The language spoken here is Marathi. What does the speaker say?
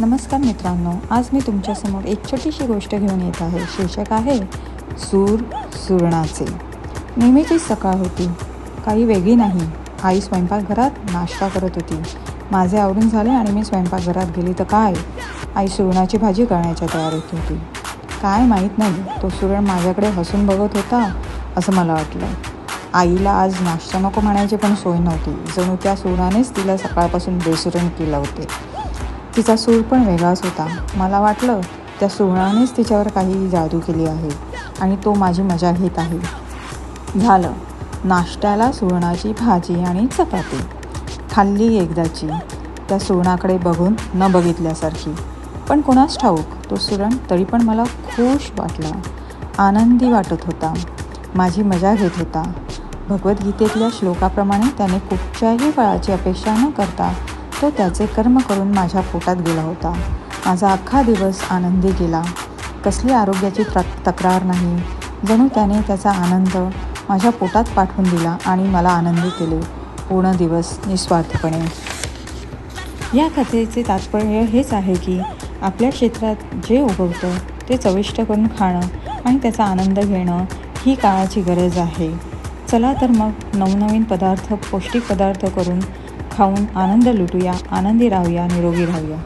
नमस्कार मित्रांनो आज मी तुमच्यासमोर एक छोटीशी गोष्ट घेऊन येत आहे. शीर्षक आहे सूर सुरणाचे. नेहमीची सकाळ होती. काही वेगळी नाही. आई स्वयंपाकघरात नाश्ता करत होती. माझे आवरून झाले आणि मी स्वयंपाकघरात गेली तर काय? आई सुरणाची भाजी करण्याच्या तयारीत होती. काय माहीत नाही. तो सुरण माझ्याकडे हसून बघत होता असं मला वाटलं. आईला आज नाश्ता नको म्हणायची पण सोय नव्हती. जणू त्या सुरणानेच तिला सकाळपासून बेसुरण केलं होते. तिचा सूर पण वेगळाच होता. मला वाटलं त्या सुरणानेच तिच्यावर काही जादू केली आहे आणि तो माझी मजा घेत आहे. झालं. नाश्त्याला सुरणाची भाजी आणि चपाती. खाल्ली एकदाची. त्या सुरणाकडे बघून न बघितल्यासारखी. पण कोणास ठाऊक तो सुरण तरी पण मला खुश वाटला. आनंदी वाटत होता. माझी मजा घेत होता. भगवद्गीतेतल्या श्लोकाप्रमाणे त्याने कुठच्याही फळाची अपेक्षा न करता तो त्याचे कर्म करून माझ्या पोटात गेला होता. माझा अख्खा दिवस आनंदी गेला. कसली आरोग्याची तक्रार नाही. जणू त्याने त्याचा आनंद माझ्या पोटात पाठवून दिला आणि मला आनंदी केले. पूर्ण दिवस निस्वार्थपणे. या कथेचे तात्पर्य हेच आहे की आपल्या क्षेत्रात जे उगवतं ते चविष्ट करून खाणं आणि त्याचा आनंद घेणं ही काळाची गरज आहे. चला तर मग नवनवीन पदार्थ पौष्टिक पदार्थ करून खाऊन आनंद लुटूया आनंदी राहूया निरोगी राहूया.